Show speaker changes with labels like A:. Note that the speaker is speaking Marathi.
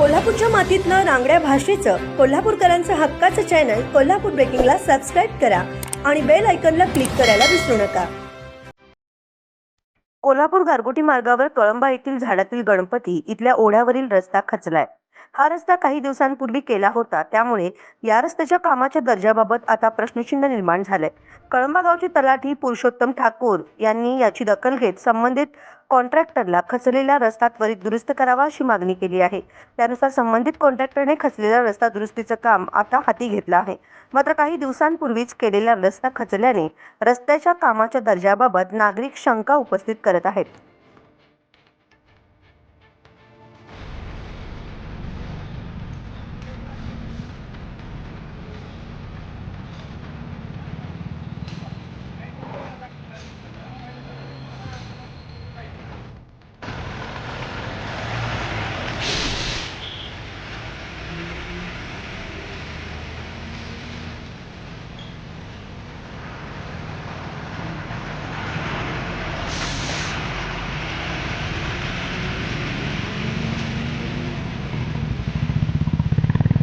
A: कोल्हापूरच्या मातीतलं रांगड्या भाषेचं कोल्हापूरकरांचं हक्काचं चॅनल कोल्हापूर ब्रेकिंगला सबस्क्राईब करा आणि बेल आयकनला क्लिक करायला विसरू नका. कोल्हापूर गारगोटी मार्गावर कळंबा येथील झाडातील गणपती इथल्या ओढ्यावरील रस्ता खचलाय. हा रस्ता काही दिवसांपूर्वी केला होता. त्यामुळे या रस्त्याच्या कामाच्या दर्जाबाबत आता प्रश्नचिन्ह निर्माण झालंय. कळंबा गावचे तलाठी पुरुषोत्तम ठाकूर यांनी याची दखल घेत संबंधित कॉन्ट्रॅक्टरला खचलेला रस्ता त्वरित दुरुस्त करावा अशी मागणी केली आहे. त्यानुसार संबंधित कॉन्ट्रॅक्टरने खचलेला रस्ता दुरुस्तीचं काम आता हाती घेतलं आहे. मात्र काही दिवसांपूर्वीच केलेला रस्ता खचल्याने रस्त्याच्या कामाच्या दर्जाबाबत नागरिक शंका उपस्थित करत आहेत.